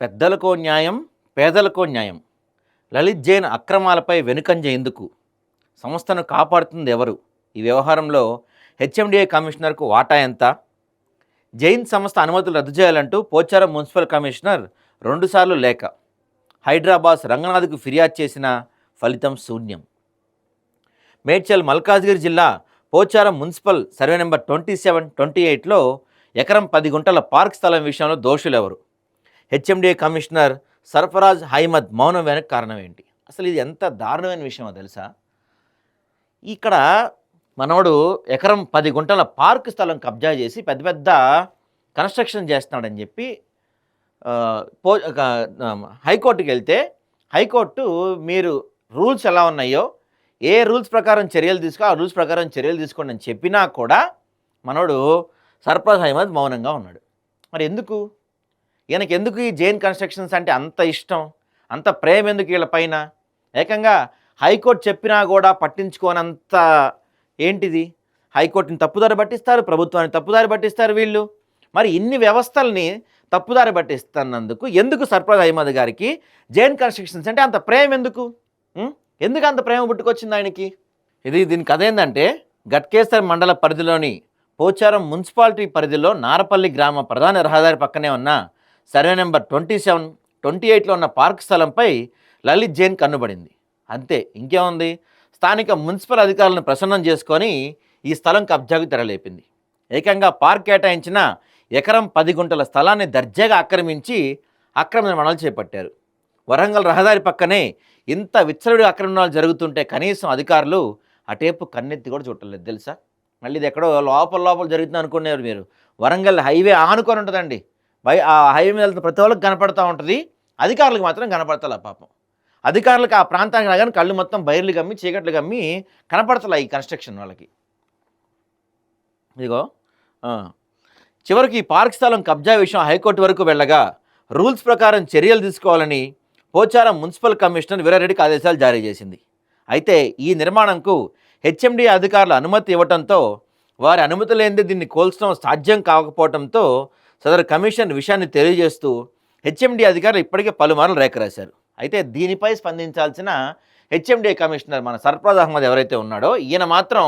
పెద్దలకో న్యాయం పేదలకో న్యాయం. లలిత్ జైన్ అక్రమాలపై వెనుకంజ ఎందుకు? సంస్థను కాపాడుతుంది ఎవరు? ఈ వ్యవహారంలో హెచ్ఎండిఏ కమిషనర్కు వాటా ఎంత? జైన్ సంస్థ అనుమతులు రద్దు చేయాలంటూ పోచారం మున్సిపల్ కమిషనర్ రెండుసార్లు లేఖ. హైదరాబాద్ రంగనాథ్కు ఫిర్యాదు చేసిన ఫలితం శూన్యం. మేడ్చల్ మల్కాజ్గిరి జిల్లా Pocharam municipal survey number twenty seven twenty ఎయిట్లో ఎకరం పది గుంటల పార్క్ స్థలం విషయంలో దోషులెవరు? హెచ్ఎండిఏ కమిషనర్ సర్ఫరాజ్ హైమద్ మౌనం వెనక కారణం ఏంటి? అసలు ఇది ఎంత దారుణమైన విషయమో తెలుసా? ఇక్కడ మనోడు ఎకరం పది గుంటల పార్క్ స్థలం కబ్జా చేసి పెద్ద పెద్ద కన్స్ట్రక్షన్ చేస్తున్నాడని చెప్పి పో హైకోర్టుకి వెళ్తే హైకోర్టు మీరు రూల్స్ ఎలా ఉన్నాయో ఏ రూల్స్ ప్రకారం చర్యలు తీసుకో ఆ రూల్స్ ప్రకారం చర్యలు తీసుకోండి అని చెప్పినా కూడా మనోడు సర్ఫరాజ్ అహ్మద్ మౌనంగా ఉన్నాడు. మరి ఎందుకు? ఈయనకి ఎందుకు ఈ జైన్ కన్స్ట్రక్షన్స్ అంటే అంత ఇష్టం? అంత ప్రేమ ఎందుకు వీళ్ళ పైన? ఏకంగా హైకోర్టు చెప్పినా కూడా పట్టించుకోనంత ఏంటిది? హైకోర్టుని తప్పుదారి పట్టిస్తారు ప్రభుత్వాన్ని తప్పుదారి పట్టిస్తారు వీళ్ళు. మరి ఇన్ని వ్యవస్థల్ని తప్పుదారి పట్టిస్తున్నందుకు ఎందుకు సర్ప్రైజ్ అహ్మద్ గారికి జైన్ కన్స్ట్రక్షన్స్ అంటే అంత ప్రేమ ఎందుకు ఎందుకు అంత ప్రేమ పుట్టుకొచ్చింది ఆయనకి? ఇది దీని కథ ఏంటంటే గట్కేసర్ మండల పరిధిలోని పోచారం మున్సిపాలిటీ పరిధిలో నారపల్లి గ్రామ ప్రధాన రహదారి పక్కనే ఉన్న survey number twenty seven twenty ఎయిట్లో ఉన్న పార్క్ స్థలంపై లలిత్ జైన్ కన్నుబడింది. అంతే ఇంకేముంది? స్థానిక మున్సిపల్ అధికారులను ప్రసన్నం చేసుకొని ఈ స్థలం కబ్జాకు తెరలేపింది. ఏకంగా పార్క్ కేటాయించిన ఎకరం పది గుంటల స్థలాన్ని దర్జాగా ఆక్రమించి అక్రమ నిర్మాణాలు చేపట్టారు. వరంగల్ రహదారి పక్కనే ఇంత విచ్చలవిడి ఆక్రమణాలు జరుగుతుంటే కనీసం అధికారులు అటేపు కన్నెత్తి కూడా చూడలేదు తెలుసా? మళ్ళీ ఇది ఎక్కడో లోపల లోపల జరుగుతుంది అనుకునేవారు మీరు. వరంగల్ హైవే ఆనుకొని ఉంటుందండి. బై ఆ హైవే మీద వెళ్తున్న ప్రతి వాళ్ళకి కనపడతా ఉంటుంది. అధికారులకు మాత్రం కనపడతలే పాపం. అధికారులకు ఆ ప్రాంతానికి రాగానే కళ్ళు మొత్తం బయర్లు కమ్మి చీకట్లు కమ్మి కనపడతలే ఈ కన్స్ట్రక్షన్ వాళ్ళకి. ఇదిగో చివరికి ఈ పార్క్ స్థలం కబ్జా విషయం హైకోర్టు వరకు వెళ్ళగా రూల్స్ ప్రకారం చర్యలు తీసుకోవాలని పోచారం మున్సిపల్ కమిషనర్ వీరారెడ్డికి ఆదేశాలు జారీ చేసింది. అయితే ఈ నిర్మాణంకు హెచ్ఎండి అధికారులు అనుమతి ఇవ్వడంతో వారి అనుమతి లేనిదే దీన్ని కోల్చడం సాధ్యం కాకపోవడంతో సదరు కమిషన్ విషయాన్ని తెలియజేస్తూ హెచ్ఎండి అధికారులు ఇప్పటికే పలుమార్లు రేఖ రాశారు. అయితే దీనిపై స్పందించాల్సిన హెచ్ఎండి కమిషనర్ మన సర్ఫరాజ్ అహ్మద్ ఎవరైతే ఉన్నాడో ఈయన మాత్రం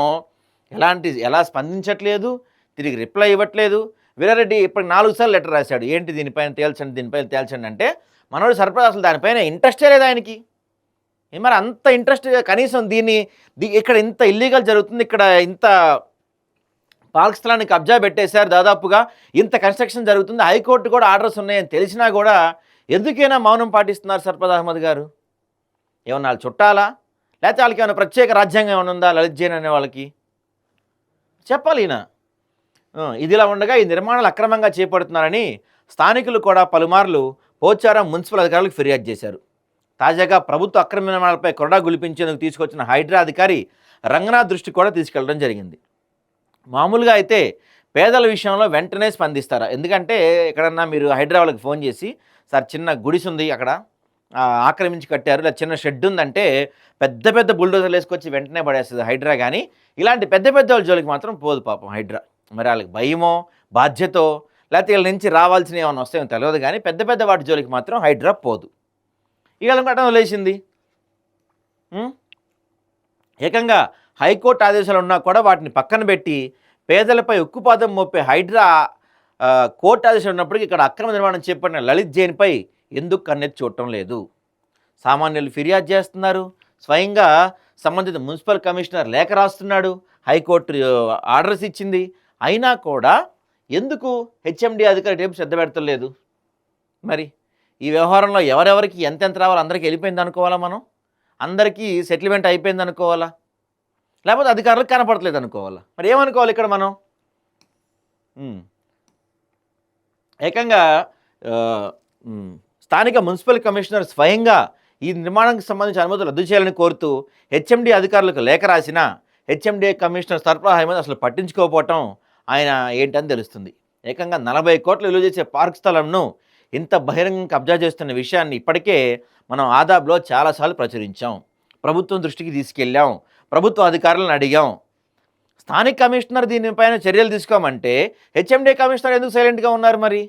ఎలాంటి ఎలా స్పందించట్లేదు తిరిగి రిప్లై ఇవ్వట్లేదు. వీరారెడ్డి ఇప్పుడు నాలుగు సార్లు లెటర్ రాశాడు. ఏంటి దీనిపైన తేల్చండి దీనిపైన తేల్చండి అంటే మనోడు సర్ఫరాజ్ అసలు దానిపైన ఇంట్రెస్టే లేదు ఆయనకి? మరి అంత ఇంట్రెస్ట్ కనీసం దీన్ని దీ- ఇక్కడ ఇంత ఇల్లీగల్ జరుగుతుంది ఇక్కడ ఇంత పార్క్ స్థలాన్ని కబ్జా పెట్టేశారు దాదాపుగా. ఇంత కన్స్ట్రక్షన్ జరుగుతుంది. హైకోర్టు కూడా ఆర్డర్స్ ఉన్నాయని తెలిసినా కూడా ఎందుకైనా మౌనం పాటిస్తున్నారు సర్పద్ అహ్మద్ గారు? ఏమన్నా వాళ్ళు చుట్టాలా? లేకపోతే వాళ్ళకి ఏమైనా ప్రత్యేక రాజ్యాంగం ఏమైనా ఉందా లలిత్ జైన్ అనే వాళ్ళకి? చెప్పాలి ఈయన. ఇదిలా ఉండగా ఈ నిర్మాణాలు అక్రమంగా చేపడుతున్నారని స్థానికులు కూడా పలుమార్లు పోచారం మున్సిపల్ అధికారులకు ఫిర్యాదు చేశారు. తాజాగా ప్రభుత్వ అక్రమ నిర్మాణాలపై కొరడా గులిపించేందుకు తీసుకొచ్చిన హైడ్రా అధికారి రంగనాథ్ దృష్టి కూడా తీసుకెళ్ళడం జరిగింది. మామూలుగా అయితే పేదల విషయంలో వెంటనే స్పందిస్తారు? ఎందుకంటే ఎక్కడన్నా మీరు హైదరాబాద్కి ఫోన్ చేసి సార్ చిన్న గుడిసి ఉంది అక్కడ ఆక్రమించి కట్టారు లేదా చిన్న షెడ్ ఉందంటే పెద్ద పెద్ద బుల్డోజర్లు వేసుకొచ్చి వెంటనే పడేస్తుంది హైడ్రా కానీ ఇలాంటి పెద్ద పెద్ద వాళ్ళ జోలికి మాత్రం పోదు పాపం హైడ్రా. మరి వాళ్ళకి భయమో బాధ్యతో లేకపోతే వీళ్ళ నుంచి రావాల్సిన ఏమైనా వస్తాయో తెలియదు కానీ పెద్ద పెద్ద వాటి జోలికి మాత్రం హైడ్రా పోదు. ఇవాళ కట్టడం వదిలేసింది ఏకంగా హైకోర్టు ఆదేశాలు ఉన్నా కూడా వాటిని పక్కన పెట్టి పేదలపై ఉక్కుపాదం మోపే హైడ్రా కోర్టు ఆదేశాలు ఉన్నప్పటికీ ఇక్కడ అక్రమ నిర్మాణం చేపట్టిన లలిత్ జైన్పై ఎందుకు కన్నెత్తి చూడటం లేదు. సామాన్యులు ఫిర్యాదు చేస్తున్నారు. స్వయంగా సంబంధిత మున్సిపల్ కమిషనర్ లేఖ రాస్తున్నాడు. హైకోర్టు ఆర్డర్స్ ఇచ్చింది. అయినా కూడా ఎందుకు హెచ్ఎండి అధికారి రేపు శ్రద్ధ పెడతలేదు? మరి ఈ వ్యవహారంలో ఎవరెవరికి ఎంతెంత రావాలో అందరికీ వెళ్ళిపోయింది అనుకోవాలా మనం? అందరికీ సెటిల్మెంట్ అయిపోయింది అనుకోవాలా? లేకపోతే అధికారులకు కనపడట్లేదు అనుకోవాలా? మరి ఏమనుకోవాలి ఇక్కడ మనం? ఏకంగా స్థానిక మున్సిపల్ కమిషనర్ స్వయంగా ఈ నిర్మాణానికి సంబంధించిన అనుమతులు రద్దు చేయాలని కోరుతూ హెచ్ఎండి అధికారులకు లేఖ రాసిన హెచ్ఎండీ కమిషనర్ సరఫరా అహ్మద్ అసలు పట్టించుకోకపోవటం ఆయన ఏంటని తెలుస్తుంది. ఏకంగా నలభై కోట్లు విలువ చేసే పార్క్ స్థలంను ఇంత బహిరంగంగా కబ్జా చేస్తున్న విషయాన్ని ఇప్పటికే మనం ఆదాబ్లో చాలాసార్లు ప్రచురించాం. ప్రభుత్వం దృష్టికి తీసుకెళ్ళాం. ప్రభుత్వ అధికారులను అడిగాం. స్థానిక కమిషనర్ దీనిపైన చర్యలు తీసుకోమంటే హెచ్ఎండి కమిషనర్ ఎందుకు సైలెంట్గా ఉన్నారు మరి?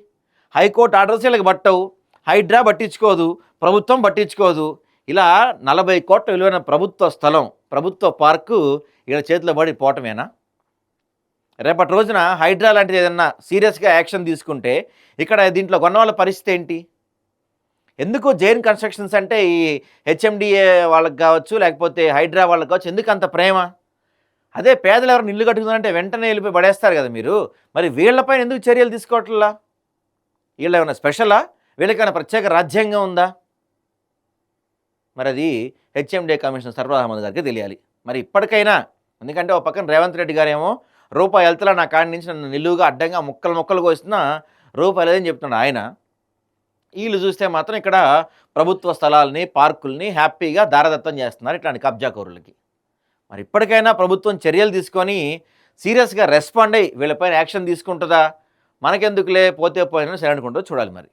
హైకోర్టు ఆర్డర్స్ వీళ్ళకి పట్టవు. హైడ్రా పట్టించుకోదు. ప్రభుత్వం పట్టించుకోదు. ఇలా నలభై కోట్ల విలువైన ప్రభుత్వ స్థలం ప్రభుత్వ పార్కు ఇక్కడ చేతిలో పడి పోవటమేనా? రేపటి రోజున హైడ్రా లాంటిది ఏదన్నా సీరియస్గా యాక్షన్ తీసుకుంటే ఇక్కడ దీంట్లో కొన్న వాళ్ళ పరిస్థితి ఏంటి? ఎందుకు జైన్ కన్స్ట్రక్షన్స్ అంటే ఈ హెచ్ఎండిఏ వాళ్ళకి కావచ్చు లేకపోతే హైడ్రా వాళ్ళకి కావచ్చు ఎందుకు అంత ప్రేమ? అదే పేదలు ఎవరిని ఇల్లు కట్టుకుందంటే వెంటనే వెళ్ళిపోయి పడేస్తారు కదా మీరు. మరి వీళ్ళపైన ఎందుకు చర్యలు తీసుకోవట్లా? వీళ్ళు ఏమైనా స్పెషలా? వీళ్ళకైనా ప్రత్యేక రాజ్యాంగం ఉందా? మరి అది హెచ్ఎండిఏ కమిషనర్ సర్వర్ అహ్మద్ గారికి తెలియాలి. మరి ఇప్పటికైనా ఎందుకంటే ఒక పక్కన రేవంత్ రెడ్డి గారేమో రూపాయి వెళ్తలా నా కాడి నుంచి నన్ను నిలువుగా అడ్డంగా ముక్కలు ముక్కలు కోస్తున్నా రూపాయి లేదని చెప్తున్నాడు ఆయన. వీళ్ళు చూస్తే మాత్రం ఇక్కడ ప్రభుత్వ స్థలాల్ని పార్కుల్ని హ్యాపీగా దారదత్తం చేస్తున్నారు ఇట్లాంటి కబ్జాకోరులకి. మరి ఇప్పటికైనా ప్రభుత్వం చర్యలు తీసుకొని సీరియస్గా రెస్పాండ్ అయ్యి వీళ్ళపైన యాక్షన్ తీసుకుంటుందా? మనకెందుకులే? పోతే పోయినా సరే అనుకుంటూ చూడాలి మరి.